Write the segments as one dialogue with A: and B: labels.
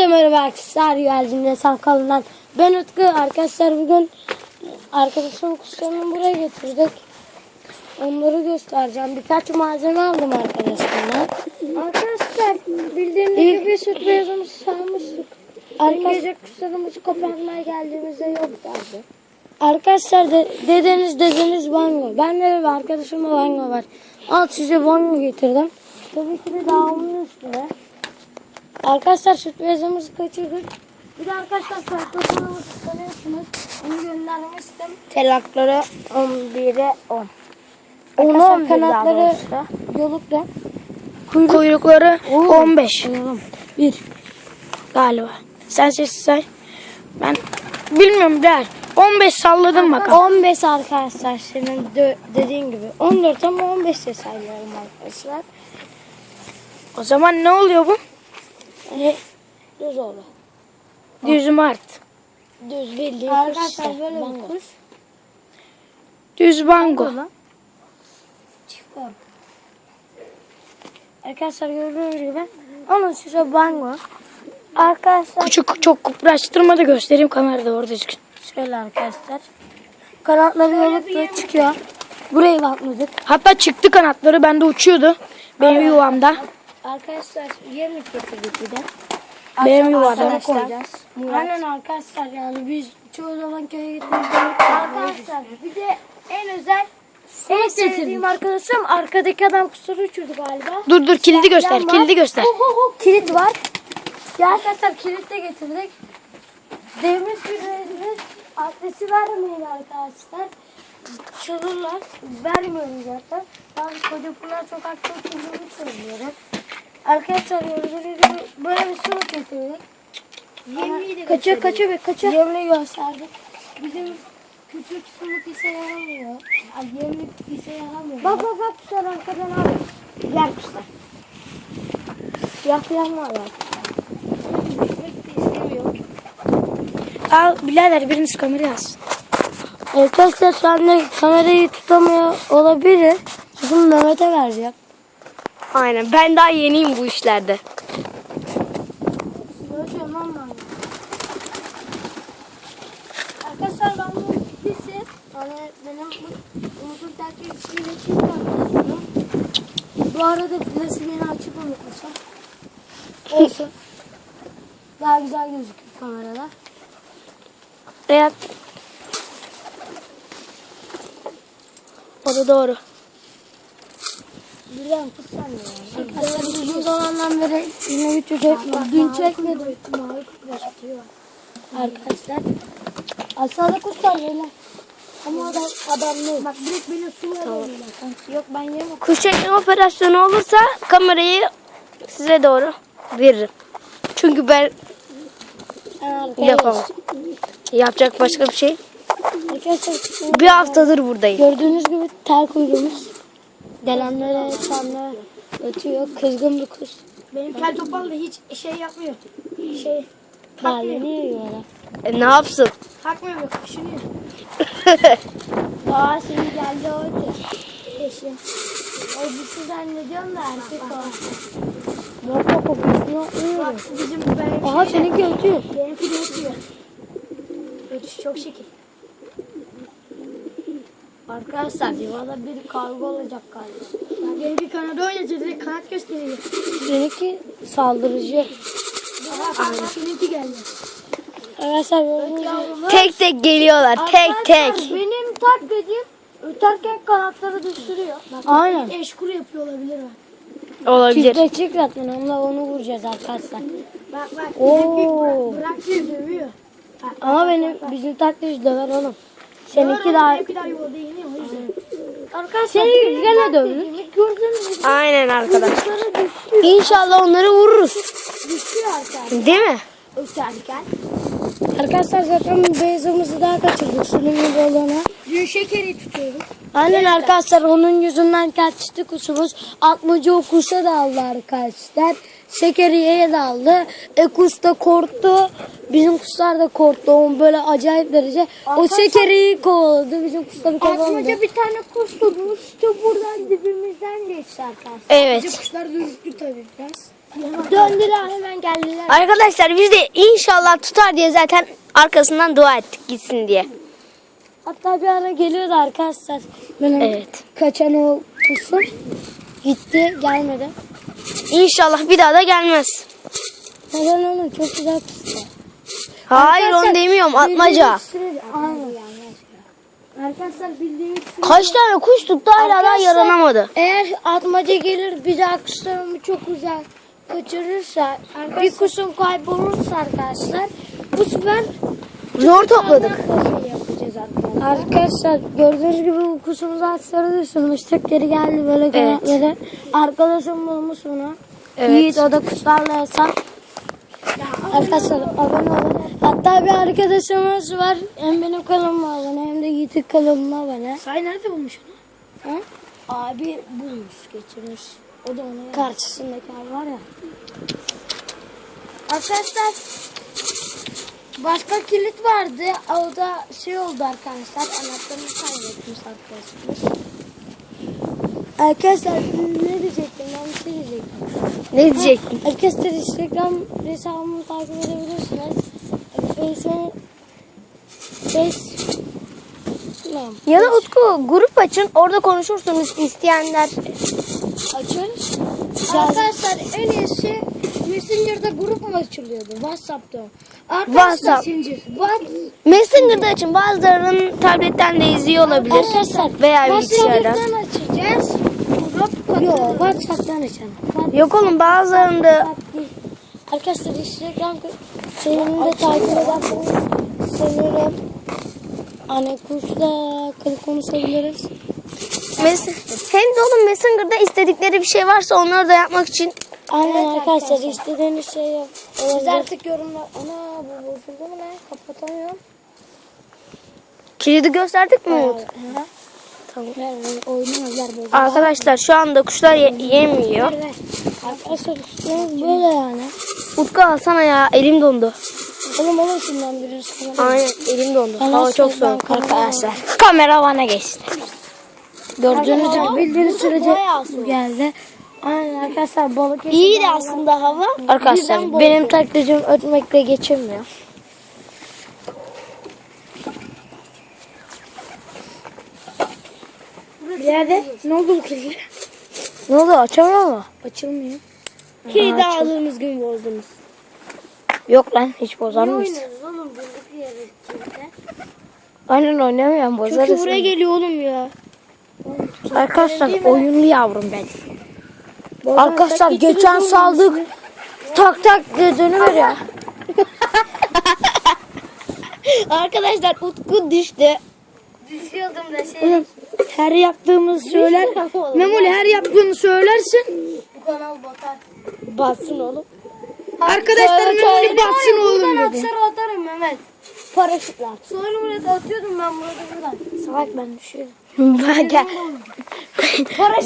A: Hepinize merhaba arkadaşlar. Geldiğinde Sankalından. Ben Utku. Arkadaşlar bugün arkadaşım kuşlarını buraya getirdik. Onları göstereceğim. Birkaç malzeme aldım arkadaşlarına.
B: Arkadaşlar bildiğiniz
A: İlk-
B: gibi süt beyazımızı sarmıştık.
A: Arkadaş-
B: Gece kuşlarımızı koparmaya geldiğimizde yoklardı.
A: Arkadaşlar de, dedeniz dedeniz bango. Ben de bir arkadaşımla bango var. Al size bango getirdim. Tabii ki de dağımın üstüne. Arkadaşlar süt bezimizi kaçırdık. Bir de arkadaşlar kartoplarımızı tanıyorsunuz. Onu göndermiştim.
B: Telakları 11'e 10.
A: Onun kanatları yolukta.
C: Kuyrukları
A: Oo.
C: 15
A: Oğlum, Bir.
C: galiba. Sen sessiz say. Ben bilmiyorum der. 15 salladım bakalım.
A: 15 arkadaşlar senin de, dediğin gibi. 14 ama 15 de sayıyorum arkadaşlar.
C: O zaman ne oluyor bu?
A: Hani düz oldu.
C: Düz Mart.
A: Düz bildiğin
B: Arkadaşlar
A: işte.
B: böyle bir kuş.
C: Düz bango.
A: Çıktı. Arkadaşlar gördüğünüz gibi onun size bango. Arkadaşlar
C: Küçük çok kupraştırma da göstereyim kamerada orada çıksın.
A: şöyle arkadaşlar. Kanatları yolukta çıkıyor. Burayı bakmadık.
C: Hatta çıktı kanatları bende uçuyordu. Benim yuvamda.
A: Arkadaşlar yemek getirdik bir de.
C: Benim yuvamda.
A: Arkadaşlar. Aynen arkadaşlar yani biz çoğu zaman köye gittiğimizde
B: Arkadaşlar bir de en özel en sevdiğim arkadaşım arkadaki adam kuşları uçurdu galiba.
C: Dur dur kilidi göster. Kilidi göster.
B: Kilit var.
A: Ya arkadaşlar kilit de getirdik. Demir sürülerimiz adresi vermeyin arkadaşlar. Çalırlar. Vermiyorum zaten. Bazı çocuklar sokakta oturduğunu söylüyorum. Arkadaşlar gibi böyle bir su getirdik.
B: Yemliği de kaçıyor kaçıyor be kaçıyor.
A: Yemli gösterdik. Bizim küçük sumuk ise yaramıyor. Ay, Yemlik ise yaramıyor.
B: Bak bak bak kuşlar arkadan abi.
A: Diğer kuşlar. Siyah falan var.
C: Al birader biriniz kamerayı alsın.
A: Arkadaşlar şu anda kamerayı tutamıyor olabilir. Çünkü Mehmet'e vereceğim.
C: Aynen ben daha yeniyim bu işlerde.
A: Arkadaşlar ben bu ikisi hani benim Umut'un takipçisiyle çift arkadaşlarım. Bu arada beni açıp unutmuşum. Olsun. Daha güzel gözüküyor kamerada.
C: Evet. O da doğru.
A: Birden kız. Arkadaşlar uzun zamandan beri yine bir çocuk dün çekmedim. Arkadaşlar. Aşağıda kuş sanıyor lan. Ama adam adam ne?
B: Bak direkt beni su veriyorlar.
A: Yok ben yemem.
C: Kuş çekme operasyonu olursa kamerayı size doğru veririm. Çünkü ben yapamam. Yapacak başka bir şey. Bir haftadır buradayım.
A: gördüğünüz gibi tel kuyruğumuz. Delenlere sanlı ötüyor. Kızgın bir kuş.
B: Benim kel topal da hiç şey yapmıyor. Şey
A: Bağlanıyor yiyorlar.
C: E, ne yapsın?
B: takmıyor yok düşünüyor.
A: Aa şimdi geldi oydu. Eşim. O dişi zannediyorum da erkek o. Morta kokusunu
B: Bak
A: uyuyor.
B: bizim benim
A: Aha seninki ötüyor.
B: benimki de ötüyor. Ötüş çok şekil.
A: Arkadaşlar yuvada bir kavga olacak galiba.
B: Bak benimki kanadı oynayacak direkt kanat gösteriyor.
A: Seninki saldırıcı.
B: Aha seninki geldi.
A: Arkadaşlar gördüğünüz gibi.
C: Tek tek geliyorlar. Tek tek.
B: Benim tak dediğim öterken kanatları düşürüyor. Bak,
A: Aynen.
B: Eşkur yapıyor olabilir mi?
C: Olabilir.
A: Çifte çık zaten onunla onu vuracağız arkadaşlar.
B: Bak bak.
A: Oo.
B: benimki Bırak diyor dövüyor. Bak,
A: Ama benim bizim taktiği döver oğlum. Seninki daha
B: Benimki daha yolda yeniyor o yüzden.
A: Arkadaşlar senin gene dövülür.
B: Gördüğünüz gibi
C: Aynen arkadaşlar. İnşallah onları vururuz.
B: Düşüyor arkadaşlar.
C: Değil mi?
B: Öterken.
A: Arkadaşlar zaten beyazımızı daha kaçırdık sunum gibi olana.
B: Dün şekeri tutuyorduk.
A: Aynen arkadaşlar onun yüzünden kaçtı kuşumuz. Atmacı o kuşa da aldı arkadaşlar. Şekeriye'ye de aldı. E kuş da korktu. Bizim kuşlar da korktu. Onun böyle acayip derece. O şekeriyi kovaladı. Bizim kuşları kovaladı.
B: Atmaca bir tane kuş tutmuş. İşte buradan dibimizden geçti arkadaşlar.
C: Evet.
B: Kuşlar da ürktü tabii biraz. Döndüler hemen geldiler.
C: Arkadaşlar biz de inşallah tutar diye zaten arkasından dua ettik gitsin diye.
A: Hatta bir ara geliyordu arkadaşlar. Benim
C: Evet.
A: kaçan o kuşum. Gitti gelmedi.
C: İnşallah bir daha da gelmez.
A: Neden onu çok güzel kuştu.
C: Hayır onu demiyorum atmaca.
A: Arkadaşlar bildiğiniz
C: Kaç tane kuş tuttu hala daha
A: Arkadaşlar-
C: yaranamadı.
A: Eğer atmaca gelir bir daha kuşlarımı çok güzel kaçırırsa bir kuşum kaybolursa arkadaşlar bu sefer
C: Zor topladık.
A: yapacağız arkadaşlar. Gördüğünüz gibi kuşumuzu açları düşürmüştük. Geri geldi böyle kanatları. Arkadaşım bulmuş bunu.
C: Evet.
A: Yiğit o da kuşlarla yaşar. Arkadaşlar abone olun. Hatta bir arkadaşımız var. Hem benim kanalıma abone hem de Yiğit'in kanalıma abone.
B: Say nerede bulmuş onu?
A: Ha? Abi bulmuş geçirmiş. O da onu karşısındaki abi var ya. Arkadaşlar başka kilit vardı. O da şey oldu arkadaşlar. Anahtarını kaybetmiş arkadaşımız. Arkadaşlar ne diyecektim? Ben bir şey diyecektim.
C: Ne diyecektin?
A: Arkadaşlar Instagram hesabımı takip edebilirsiniz. Face'e Face ne?
C: Ya da Utku grup açın orada konuşursunuz isteyenler.
A: Açıyoruz. Arkadaşlar en iyisi Messenger'da grup mu açılıyordu? WhatsApp'ta. Arkadaşlar,
C: WhatsApp.
A: Messenger. What?
C: Messenger'da açın bazılarının tabletten de izliyor olabilir.
A: Arkadaşlar
C: Veya bilgisayardan.
A: WhatsApp'tan açacağız. Grup Yok WhatsApp'tan açalım.
C: Yok oğlum bazılarında
A: WhatsApp. Arkadaşlar Instagram senin de takip ederseniz sevinirim. Hani kuşla akıllı konuşabiliriz.
C: mes- hem de oğlum Messenger'da istedikleri bir şey varsa onları da yapmak için
A: Aynen arkadaşlar istediğiniz şey yap. Siz artık yorumlar. Ana bu bozuldu mu ne? Kapatamıyorum.
C: kilidi gösterdik mi Umut?
A: Tamam. Ver, ver.
C: Arkadaşlar şu anda kuşlar ye- yemiyor.
A: Arkadaşlar işte böyle yani.
C: Utku alsana ya elim dondu.
A: Oğlum olur şundan birisi.
C: Aynen elim dondu. Hava çok soğuk
A: kamera-
C: arkadaşlar. Kamera bana geçti.
A: Gördüğünüz gibi bildiğiniz sürece geldi. Aynen arkadaşlar balık İyi de aslında hava.
C: Arkadaşlar benim taklidim ötmekle geçilmiyor.
A: Yerde ne oldu bu kilidi?
C: Ne oldu açamıyor mu?
A: Açılmıyor.
B: Kilidi aldığımız gün bozdunuz.
C: Yok lan hiç bozar mıyız?
A: oğlum bulduk yeri kilide.
C: Aynen oynamıyorum bozarız.
B: Çünkü buraya geliyor oğlum ya.
C: Arkadaşlar oyunlu yavrum ben. Arkadaşlar geçen saldık. Tak tak diye dönüveriyor.
B: Arkadaşlar Utku düştü.
A: Düşüyordum da şey.
B: Her yaptığımızı söyler. Memoli her yaptığını söylersin.
A: Bu kanal batar.
B: Bassın oğlum. Arkadaşlar Memoli bassın oğlum
A: Buradan
B: dedi.
A: atsara atarım Mehmet.
B: Paraşütle at.
A: Sonra buraya da atıyordum ben burada buradan. Salak ben düşüyordum.
C: Gel.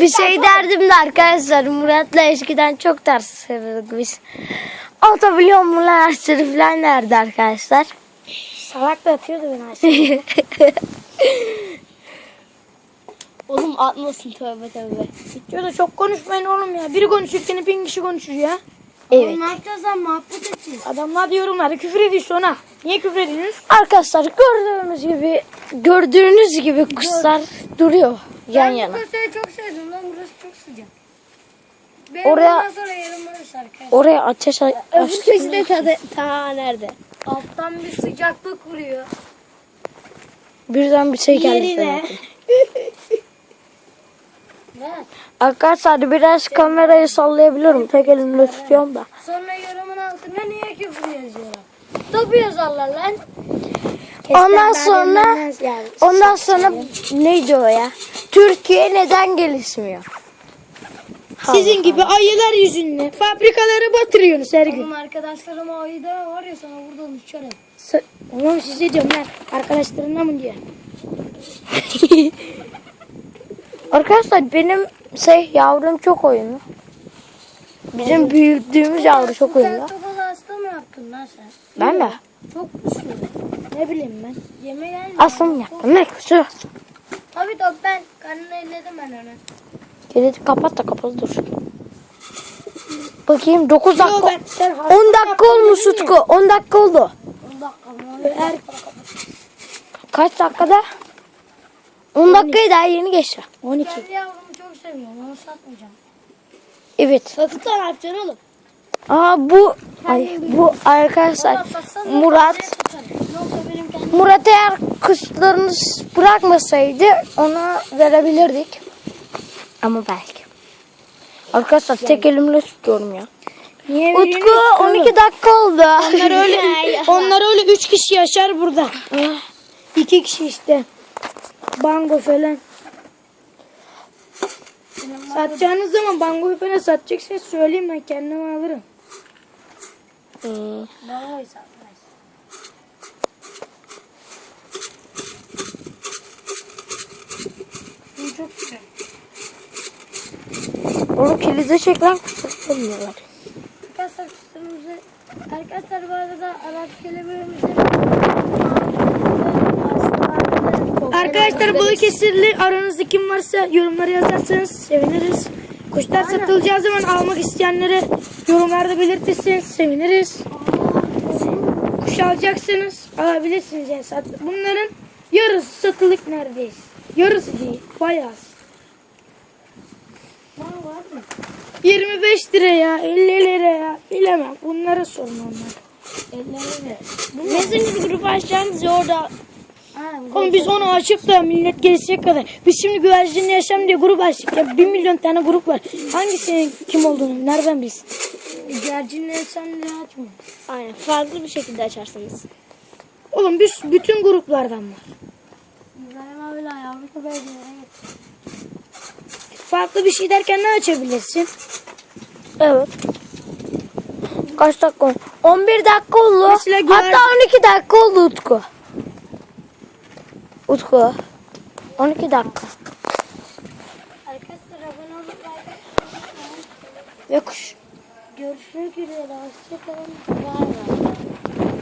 C: bir şey derdim de arkadaşlar Murat'la eskiden çok ters sarıldık biz. Atabiliyor mu lan aşırı falan derdi arkadaşlar.
A: Salak da atıyordu beni aşağı.
B: Oğlum atmasın tövbe tövbe.
C: Diyor da çok konuşmayın oğlum ya. Biri konuşurken bin kişi konuşur ya.
A: Evet. Lan muhabbet edeceğiz.
C: Adamlar da yorumlarda küfür ediyor sonra. Niye küfür ediyorsunuz? Arkadaşlar gördüğünüz gibi gördüğünüz gibi kuşlar duruyor yan
A: ben
C: yana.
A: bu kasayı çok sevdim lan burası çok sıcak. Benim
C: Oraya-
A: bundan sonra yerim burası arkadaşlar.
C: Oraya ateş
B: Öbür
C: açtık.
B: köşede de tadı ta nerede?
A: Alttan bir sıcaklık vuruyor.
C: Birden bir şey geldi.
B: Yerine.
C: sana.
A: Ne?
C: Arkadaşlar biraz kamerayı sallayabiliyorum. Tek elimle tutuyorum da.
A: Sonra yorumun altına niye küfür yazıyorlar? Tabu yazarlar lan.
C: Ondan sonra ondan sonra neydi o ya? Türkiye neden gelişmiyor?
B: Sizin gibi ayılar yüzünden fabrikaları batırıyorsunuz her gün.
A: Oğlum arkadaşlarım o ayıda var ya sana buradan uçarım.
B: Oğlum size diyorum lan. Arkadaşlarına mı diyor?
C: Arkadaşlar benim şey yavrum çok oyunlu. Bizim büyüttüğümüz yavru çok
A: Sen
C: oyunlu.
A: tokalı hasta mı yaptın lan sen?
C: Ben mi?
A: Çok güçlü.
B: Ne bileyim ben.
A: Yeme geldi.
C: Aslım yaptım. Ne kusur.
A: Tabii top ben. Karnını elledim ben onu.
C: Kilidi kapat da kapalı dursun. Bakayım 9
B: Yo,
C: dakika.
B: ben- sen
C: 10 dakika olmuş Utku. 10 dakika oldu.
A: 10 dakika mı?
B: Eğer
C: Kaç dakikada? 10 dakikayı daha yeni geçti.
B: 12.
A: Kendi yavrumu çok seviyorum. Onu satmayacağım.
C: Evet.
B: Satı ne yapacaksın oğlum?
C: Aa bu ay, bu arkadaşlar
A: da
C: Murat
A: kendim
C: Murat eğer kuşlarını bırakmasaydı ona verebilirdik. Ama belki. Arkadaşlar tek elimle tutuyorum ya.
B: Niye
C: Utku 12 dakika oldu.
B: Onlar öyle, onlar öyle 3 kişi yaşar burada. 2 kişi işte. Bango falan. Satacağınız zaman bangoyu falan satacaksınız söyleyeyim ben kendime alırım.
C: Hmm.
A: babayı satmayız. Bunu çok seviyorum.
C: Onu kilide çekilen kuşlar bilmiyorlar.
A: Arkadaşlar kuşlarımızı arkadaşlar bu arada Arap kelebeğimizi
B: Arkadaşlar Balıkesirli aranızda kim varsa yorumlara yazarsanız seviniriz. Kuşlar satılacağı zaman almak isteyenlere yorumlarda belirtirseniz seviniriz. Kuş alacaksınız alabilirsiniz yani. Sat- Bunların yarısı satılık neredeyse. Yarısı değil bayağı. az.
A: var mı?
B: 25 lira ya 50 lira ya bilemem bunlara sorun onlar.
A: Ellerine.
B: Messenger grubu açacağınız orada
A: Ha,
B: Oğlum biz onu açıp da millet gelecek kadar. Biz şimdi güvercinli yaşam diye grup açtık. Ya bir milyon tane grup var. Hangisinin kim olduğunu nereden bilsin?
A: Gerçinle sen de açma.
C: Aynen farklı bir şekilde açarsınız.
B: Oğlum biz bütün gruplardan var.
A: İbrahim abiyle yavru köpeğe.
B: Farklı bir şey derken ne açabilirsin?
C: Evet. Kaç dakika oldu? 11 dakika oldu.
B: Mesela güver-
C: Hatta 12 dakika oldu Utku. Utku. 12 dakika.
A: Arkadaşlar abone olup like
C: Ve kuş.
A: Görüşmek üzere. Hoşçakalın. Bay bay.